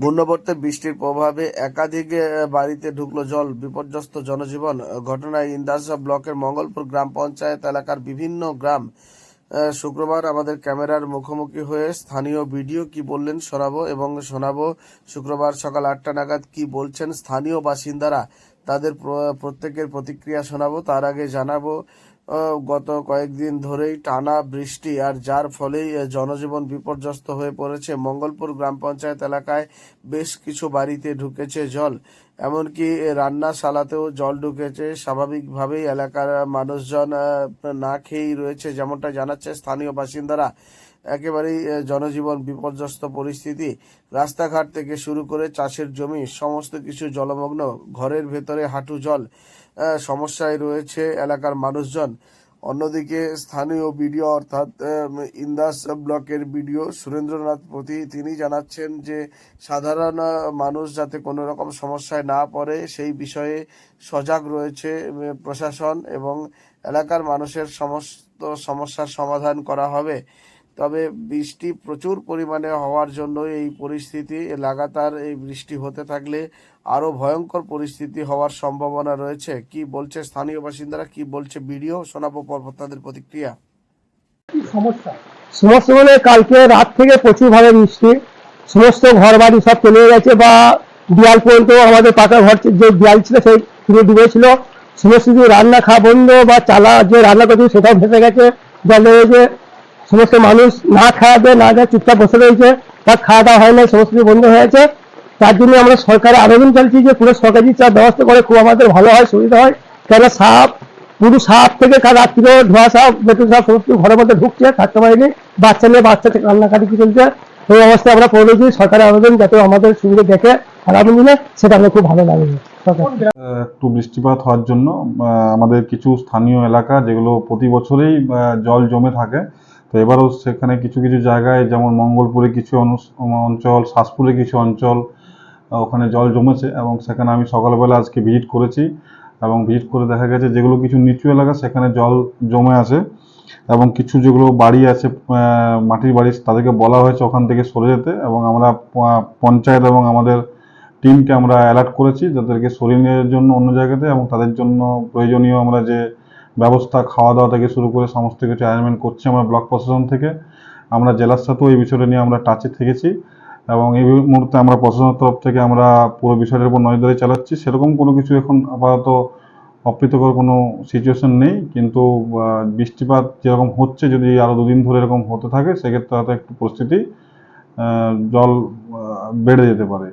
ঘূর্ণবর্তে বৃষ্টির প্রভাবে একাধিক বাড়িতে ঢুকলো জল। বিপর্যস্ত জনজীবন ঘটনায় ইন্দাসা ব্লকের মঙ্গলপুর গ্রাম পঞ্চায়েত এলাকার বিভিন্ন গ্রাম শুক্রবার আমাদের ক্যামেরার মুখোমুখি হয়ে স্থানীয় ভিডিও কি বললেন শোনাবো এবং শোনাবো শুক্রবার সকাল আটটা নাগাদ কি বলছেন স্থানীয় বাসিন্দারা। তাদের প্রত্যেকের প্রতিক্রিয়া শোনাবো। তার আগে জানাব গত কয়েকদিন ধরেই টানা বৃষ্টি আর যার ফলেই জনজীবন বিপর্যস্ত হয়ে পড়েছে। মঙ্গলপুর গ্রাম পঞ্চায়েত এলাকায় বেশ কিছু বাড়িতে ঢুকেছে জল। এমনকি রান্নাশালাতেও জল ঢুকেছে। স্বাভাবিকভাবেই এলাকার মানুষজন না খেয়েই রয়েছে যেমনটা জানাচ্ছে স্থানীয় বাসিন্দারা। একেবারেই জনজীবন বিপর্যস্ত পরিস্থিতি। রাস্তাঘাট থেকে শুরু করে চাষের জমি, সমস্ত কিছু জলমগ্ন। ঘরের ভেতরে হাঁটু জল সমস্যায় রয়েছে এলাকার মানুষজন। অন্যদিকে স্থানীয় বিডিও অর্থাৎ ইন্দাস ব্লকের বিডিও সুরেন্দ্রনাথ প্রতি তিনি জানাচ্ছেন যে সাধারণ মানুষ যাতে কোনো রকম সমস্যায় না পড়ে, সেই বিষয়ে সজাগ রয়েছে প্রশাসন এবং এলাকার মানুষের সমস্ত সমস্যার সমাধান করা হবে। তবে বৃষ্টি প্রচুর পরিমাণে হওয়ার জন্য এই পরিস্থিতি লাগাতার এই বৃষ্টি হতে থাকলে আরও ভয়ঙ্কর পরিস্থিতি হওয়ার সম্ভাবনা রয়েছে। কি বলছে স্থানীয় বাসিন্দারা? কি বলছে ভিডিও শোনাবো পর্বত তাদের প্রতিক্রিয়া। সমস্যা। সমস্যা মানে কালকে রাত থেকে প্রচুর ভাবে বৃষ্টি। সমস্ত ঘর বাড়ি সব চলে গেছে বা দেয়াল পর্যন্ত আমাদের পাকা ঘর যে দেয়াল ছিল সেই পুরো ডুবেছিল সমস্ত কিছু রান্না খাওয়া বন্ধ বা চালা যে রান্না করছিল সেটাও ভেসে গেছে, জল লেগেছে সমস্ত মানুষ না খাওয়া দেয় না দেয় চুপচাপ বসে রয়েছে বা খাওয়া দাওয়া হয় না সমস্ত কিছু বন্ধ হয়ে গেছে তার জন্য আমরা সরকারে আবেদন চাইছি যে পুরো সরকারি চাপ ব্যবস্থা করে খুব আমাদের ভালো হয় সুবিধা হয়। কেন সাপ পুরো সাপ থেকে কাল রাত্রিও ধোয়া সাপ বেতন সাপ সমস্ত ঘরের মধ্যে ঢুকছে থাকতে পারিনি। বাচ্চা নিয়ে বাচ্চা থেকে কান্নাকাটি কি চলছে এই অবস্থায় আমরা পড়েছি সরকারের আবেদন যাতে আমাদের সুবিধা দেখে আগামী দিনে সেটা আমরা খুব ভালো আহ, একটু বৃষ্টিপাত হওয়ার জন্য আমাদের কিছু স্থানীয় এলাকা যেগুলো প্রতি বছরেই জল জমে থাকে তো এবারও সেখানে কিছু কিছু জায়গায়, যেমন মঙ্গলপুরে কিছু অঞ্চল শাসপুরে কিছু অঞ্চল ওখানে জল জমেছে এবং সেখানে আমি সকালবেলা আজকে ভিজিট করেছি এবং ভিজিট করে দেখা গেছে যেগুলো কিছু নিচু এলাকা সেখানে জল জমে আছে এবং কিছু যেগুলো বাড়ি আছে মাটির বাড়ি, তাদেরকে বলা হয়েছে ওখান থেকে সরে যেতে এবং আমরা পঞ্চায়েত এবং আমাদের টিমকে আমরা অ্যালার্ট করেছি যাদেরকে সরিয়ে নেওয়ার জন্য অন্য জায়গাতে এবং তাদের জন্য প্রয়োজনীয় আমরা যে ব্যবস্থা খাওয়া দাওয়া থেকে শুরু করে সমস্ত কিছু অ্যারেঞ্জমেন্ট করছি আমরা ব্লক প্রশাসন থেকে। আমরা জেলার সাথেও এই বিষয়টা নিয়ে আমরা টাচে থেকেছি এবং এই মুহূর্তে আমরা প্রশাসনের তরফ থেকে আমরা পুরো বিষয়টার উপর নজরদারি চালাচ্ছি। সেরকম কোনো কিছু এখন আপাতত অপ্রীতকর কোনো সিচুয়েশন নেই। কিন্তু বৃষ্টিপাত যেরকম হচ্ছে, যদি আরও দুদিন ধরে এরকম হতে থাকে, সেক্ষেত্রে হয়তো একটু পরিস্থিতি জল বেড়ে যেতে পারে।